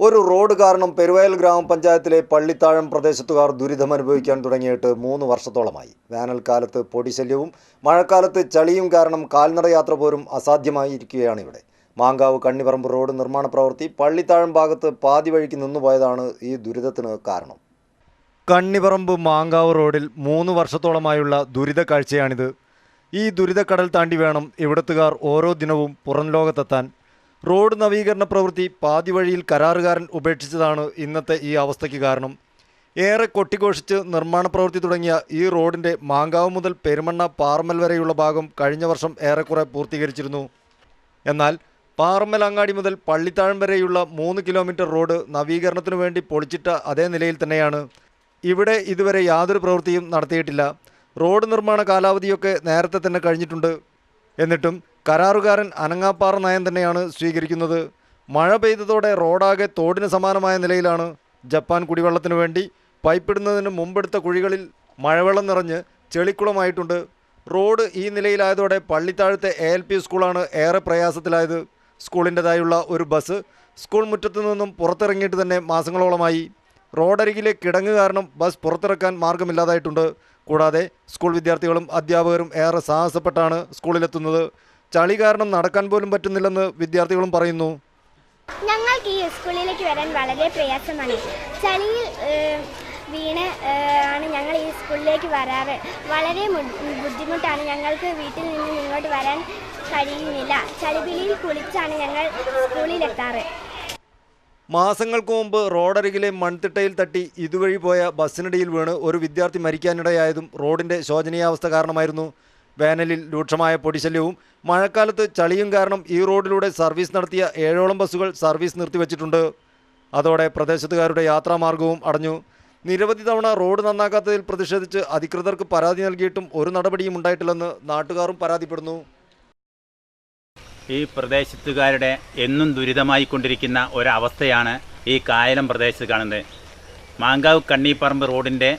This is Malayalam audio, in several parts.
ഒരു റോഡ് കാരണം പെരുവയൽ ഗ്രാമപഞ്ചായത്തിലെ പള്ളിത്താഴം പ്രദേശത്തുകാർ ദുരിതമനുഭവിക്കാൻ തുടങ്ങിയിട്ട് മൂന്ന് വർഷത്തോളമായി. വേനൽക്കാലത്ത് പൊടിശല്യവും മഴക്കാലത്ത് ചളിയും കാരണം കാൽനടയാത്ര പോലും അസാധ്യമായിരിക്കുകയാണ് ഇവിടെ. മാങ്കാവ് കണ്ണിപ്പറമ്പ് റോഡ് നിർമ്മാണ പ്രവൃത്തി പള്ളിത്താഴം ഭാഗത്ത് പാതി വഴിക്ക് നിന്നുപോയതാണ് ഈ ദുരിതത്തിന് കാരണം. കണ്ണിപ്പറമ്പ് മാങ്കാവ് റോഡിൽ മൂന്ന് വർഷത്തോളമായുള്ള ദുരിത കാഴ്ചയാണിത്. ഈ ദുരിതക്കടൽ താണ്ടി വേണം ഇവിടത്തുകാർ ഓരോ ദിനവും പുറം ലോകത്തെത്താൻ. റോഡ് നവീകരണ പ്രവൃത്തി പാതിവഴിയിൽ കരാറുകാരൻ ഉപേക്ഷിച്ചതാണ് ഇന്നത്തെ ഈ അവസ്ഥയ്ക്ക് കാരണം. ഏറെ കൊട്ടിഘോഷിച്ച് നിർമ്മാണ പ്രവൃത്തി തുടങ്ങിയ ഈ റോഡിന്റെ മാങ്കാവ് മുതൽ പെരുമണ്ണ പാർമൽ വരെയുള്ള ഭാഗം കഴിഞ്ഞ വർഷം ഏറെക്കുറെ പൂർത്തീകരിച്ചിരുന്നു. എന്നാൽ പാറമ്മൽ അങ്ങാടി മുതൽ പള്ളിത്താഴം വരെയുള്ള മൂന്ന് കിലോമീറ്റർ റോഡ് നവീകരണത്തിനു വേണ്ടി പൊളിച്ചിട്ട അതേ നിലയിൽ തന്നെയാണ്. ഇവിടെ ഇതുവരെ യാതൊരു പ്രവൃത്തിയും നടത്തിയിട്ടില്ല. റോഡ് നിർമ്മാണ കാലാവധിയൊക്കെ നേരത്തെ തന്നെ കഴിഞ്ഞിട്ടുണ്ട്. എന്നിട്ടും കരാറുകാരൻ അനങ്ങാപ്പാറ നയം തന്നെയാണ് സ്വീകരിക്കുന്നത്. മഴ പെയ്തതോടെ റോഡാകെ തോടിന് സമാനമായ നിലയിലാണ് ജപ്പാൻ കുടിവെള്ളത്തിനു വേണ്ടി പൈപ്പിടുന്നതിന് മുമ്പെടുത്ത കുഴികളിൽ മഴവെള്ളം നിറഞ്ഞ് ചെളിക്കുളമായിട്ടുണ്ട്. റോഡ് ഈ നിലയിലായതോടെ പള്ളിത്താഴത്തെ എ എൽ പി സ്കൂളാണ് ഏറെ പ്രയാസത്തിലായത്. സ്കൂളിന്റെതായുള്ള ഒരു ബസ് സ്കൂൾ മുറ്റത്തു നിന്നും പുറത്തിറങ്ങിയിട്ട് തന്നെ മാസങ്ങളോളമായി. റോഡരികിലെ കിടങ്ങ് കാരണം ബസ് പുറത്തിറക്കാൻ മാർഗമില്ലാതായിട്ടുണ്ട്. കൂടാതെ സ്കൂൾ വിദ്യാർത്ഥികളും അധ്യാപകരും ഏറെ സാഹസപ്പെട്ടാണ് സ്കൂളിലെത്തുന്നത്. ചളി കാരണം നടക്കാൻ പോലും പറ്റുന്നില്ലെന്ന് വിദ്യാർത്ഥികളും പറയുന്നു. ഞങ്ങൾക്ക് ഈ സ്കൂളിലേക്ക് വരാൻ വളരെ പ്രയാസമാണ്. ചളിയിൽ വീണ് ആണ് ഞങ്ങൾ ഈ സ്കൂളിലേക്ക് വരാറ്. വളരെ ബുദ്ധിമുട്ടാണ്. ഞങ്ങൾക്ക് വീട്ടിൽ നിന്ന് ഇങ്ങോട്ട് വരാൻ കഴിയുന്നില്ല. ചളിപിലിയിൽ കുളിച്ചാണ് ഞങ്ങൾ സ്കൂളിലെത്താറ്. മാസങ്ങൾക്ക് മുമ്പ് റോഡരികിലെ മൺതിട്ടയിൽ തട്ടി ഇതുവഴി പോയ ബസ്സിനിടയിൽ വീണ് ഒരു വിദ്യാർത്ഥി മരിക്കാനിടയായതും റോഡിന്റെ ശോചനീയാവസ്ഥ കാരണമായിരുന്നു. വേനലിൽ രൂക്ഷമായ പൊടിശല്യവും മഴക്കാലത്ത് ചളിയും കാരണം ഈ റോഡിലൂടെ സർവീസ് നടത്തിയ ഏഴോളം ബസ്സുകൾ സർവീസ് നിർത്തിവച്ചിട്ടുണ്ട്. അതോടെ പ്രദേശത്തുകാരുടെ യാത്രാമാർഗവും അടഞ്ഞു. നിരവധി തവണ റോഡ് നന്നാക്കാത്തതിൽ പ്രതിഷേധിച്ച് അധികൃതർക്ക് പരാതി നൽകിയിട്ടും ഒരു നടപടിയും ഉണ്ടായിട്ടില്ലെന്ന് നാട്ടുകാരും പരാതിപ്പെടുന്നു. ഈ പ്രദേശത്തുകാരുടെ എന്നും ദുരിതമായി ദുരിതമായിക്കൊണ്ടിരിക്കുന്ന ഒരവസ്ഥയാണ് ഈ കായലം പ്രദേശത്ത് കാണുന്നത്. മാങ്കാവ് കണ്ണീപ്പറമ്പ് റോഡിന്റെ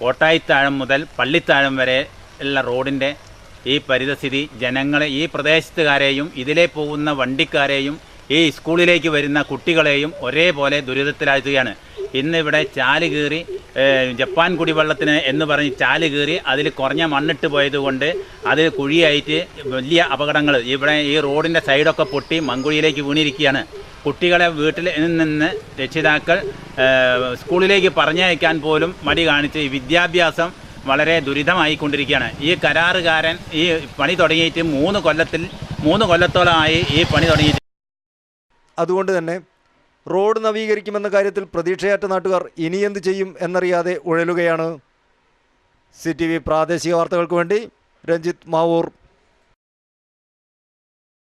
കോട്ടായിത്താഴം മുതൽ പള്ളിത്താഴം വരെ ഉള്ള റോഡിന്റെ ഈ പരിതസ്ഥിതി ജനങ്ങളെ ഈ പ്രദേശത്തുകാരെയും ഇതിലെ പോകുന്ന വണ്ടിക്കാരെയും ഈ സ്കൂളിലേക്ക് വരുന്ന കുട്ടികളെയും ഒരേപോലെ ദുരിതത്തിലാഴ്ത്തുകയാണ്. ഇന്നിവിടെ ചാൽ കീറി ജപ്പാൻ കുടിവെള്ളത്തിന് എന്ന് പറഞ്ഞ് ചാൽ കീറി അതിൽ കുറഞ്ഞ മണ്ണിട്ട് പോയതുകൊണ്ട് അതിൽ കുഴിയായിട്ട് വലിയ അപകടങ്ങൾ ഇവിടെ ഈ റോഡിന്റെ സൈഡൊക്കെ പൊട്ടി മങ്കുഴിയിലേക്ക് വീണിരിക്കുകയാണ്. കുട്ടികളെ വീട്ടിൽ നിന്ന് രക്ഷിതാക്കൾ സ്കൂളിലേക്ക് പറഞ്ഞയക്കാൻ പോലും മടി കാണിച്ച് വിദ്യാഭ്യാസം വളരെ ദുരിതമായി കൊണ്ടിരിക്കുകയാണ് ഈ കരാറുകാരൻ ഈ പണി തുടങ്ങിയിട്ട് മൂന്ന് കൊല്ലത്തിൽ മൂന്ന് കൊല്ലത്തോളമായി ഈ പണി തുടങ്ങിയിട്ട്. അതുകൊണ്ട് തന്നെ റോഡ് നവീകരിക്കുമെന്ന കാര്യത്തിൽ പ്രതീക്ഷയറ്റ നാട്ടുകാർ ഇനി എന്ത് ചെയ്യും എന്നറിയാതെ ഉഴലുകയാണ്. സി ടി വി പ്രാദേശിക വാർത്തകൾക്ക് വേണ്ടി രഞ്ജിത്ത് മാവൂർ.